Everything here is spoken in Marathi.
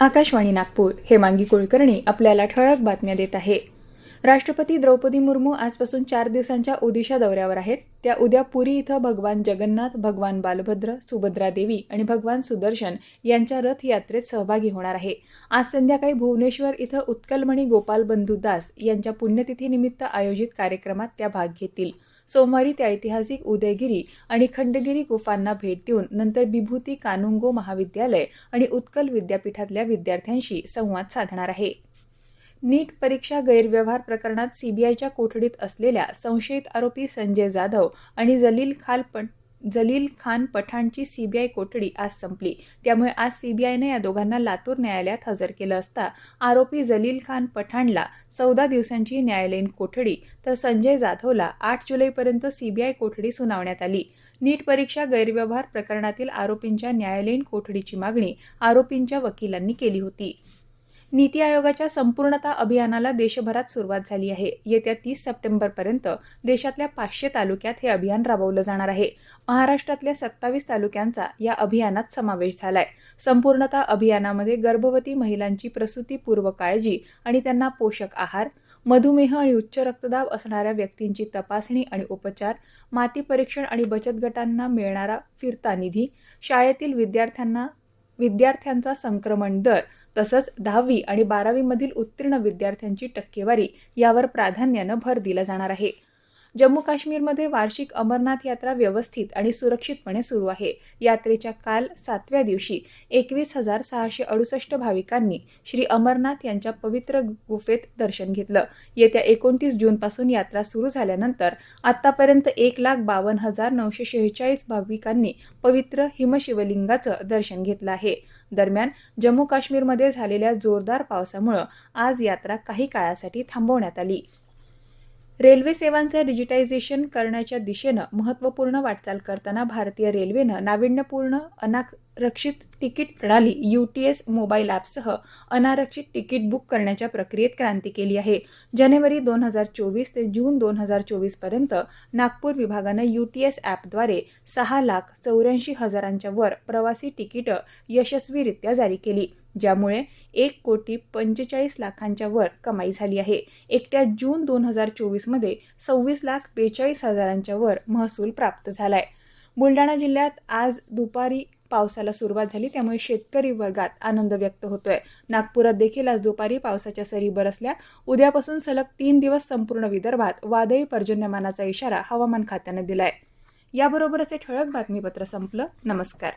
आकाशवाणी नागपूर हेमांगी कुलकर्णी आपल्याला ठळक बातम्या देत आहे. राष्ट्रपती द्रौपदी मुर्मू आजपासून चार दिवसांच्या ओदिशा दौऱ्यावर आहेत. त्या उद्या पुरी इथं भगवान जगन्नाथ भगवान बालभद्र सुभद्रा देवी आणि भगवान सुदर्शन यांच्या रथ यात्रेत सहभागी होणार आहे. आज संध्याकाळी भुवनेश्वर इथं उत्कलमणी गोपाल बंधू दास यांच्या पुण्यतिथीनिमित्त आयोजित कार्यक्रमात त्या भाग घेतील. सोमवारी त्या ऐतिहासिक उदयगिरी आणि खंडगिरी गुफांना भेट देऊन नंतर विभूती कानुंगो महाविद्यालय आणि उत्कल विद्यापीठातल्या विद्यार्थ्यांशी संवाद साधणार आहे. नीट परीक्षा गैरव्यवहार प्रकरणात सीबीआयच्या कोठडीत असलेल्या संशयित आरोपी संजय जाधव आणि जलील खान पण जलील खान पठाणची सीबीआय कोठडी आज संपली. त्यामुळे आज सीबीआयनं या दोघांना लातूर न्यायालयात हजर केलं असता आरोपी जलील खान पठाणला चौदा दिवसांची न्यायालयीन कोठडी तर संजय जाधवला आठ जुलैपर्यंत सीबीआय कोठडी सुनावण्यात आली. नीट परीक्षा गैरव्यवहार प्रकरणातील आरोपींच्या न्यायालयीन कोठडीची मागणी आरोपींच्या वकिलांनी केली होती. नीती आयोगाच्या संपूर्णता अभियानाला देशभरात सुरुवात झाली आहे. येत्या तीस सप्टेंबरपर्यंत देशातल्या पाचशे तालुक्यात हे अभियान राबवलं जाणार आहे. महाराष्ट्रातल्या सत्तावीस तालुक्यांचा या अभियानात समावेश झालाय. संपूर्णता अभियानामध्ये गर्भवती महिलांची प्रसूतीपूर्व काळजी आणि त्यांना पोषक आहार मधुमेह आणि उच्च रक्तदाब असणाऱ्या व्यक्तींची तपासणी आणि उपचार माती परीक्षण आणि बचत गटांना मिळणारा फिरता निधी शाळेतील विद्यार्थ्यांना विद्यार्थ्यांचा संक्रमण दर तसंच दहावी आणि बारावीमधील उत्तीर्ण विद्यार्थ्यांची टक्केवारी यावर प्राधान्यानं भर दिला जाणार आहे. जम्मू काश्मीरमध्ये वार्षिक अमरनाथ यात्रा व्यवस्थित आणि सुरक्षितपणे सुरू आहे. यात्रेच्या काल सातव्या दिवशी एकवीस हजार सहाशे अडुसष्ट भाविकांनी श्री अमरनाथ यांच्या पवित्र गुफेत दर्शन घेतलं. येत्या एकोणतीस जूनपासून यात्रा सुरू झाल्यानंतर आतापर्यंत एक लाख बावन्न हजार नऊशे शेहेचाळीस भाविकांनी पवित्र हिमशिवलिंगाचं दर्शन घेतलं आहे. दरम्यान जम्मू काश्मीरमध्ये झालेल्या जोरदार पावसामुळं आज यात्रा काही काळासाठी थांबवण्यात आली. रेल्वे सेवांचे डिजिटायझेशन करण्याच्या दिशेनं महत्त्वपूर्ण वाटचाल करताना भारतीय रेल्वेनं नाविन्यपूर्ण अनारक्षित तिकीट प्रणाली यू टी एस मोबाईल ॲपसह अनारक्षित तिकीट बुक करण्याच्या प्रक्रियेत क्रांती केली आहे. जानेवारी दोन हजार चोवीस ते जून दोन हजार चोवीसपर्यंत नागपूर विभागानं यू टी एस ॲपद्वारे सहा लाख चौऱ्याऐंशी हजारांच्या वर प्रवासी तिकीटं यशस्वीरित्या जारी केली. ज्यामुळे एक कोटी पंचेचाळीस लाखांच्या वर कमाई झाली आहे. एकट्या जून दोन हजार चोवीसमध्ये सव्वीस लाख बेचाळीस हजारांच्या वर महसूल प्राप्त झालाय. बुलढाणा जिल्ह्यात आज दुपारी पावसाला सुरुवात झाली त्यामुळे शेतकरी वर्गात आनंद व्यक्त होतोय. नागपुरात देखील आज दुपारी पावसाच्या सरी बरसल्या उद्यापासून सलग तीन दिवस संपूर्ण विदर्भात वादळी पर्जन्यमानाचा इशारा हवामान खात्यानं दिलाय. याबरोबरच हे ठळक बातमीपत्र संपलं. नमस्कार.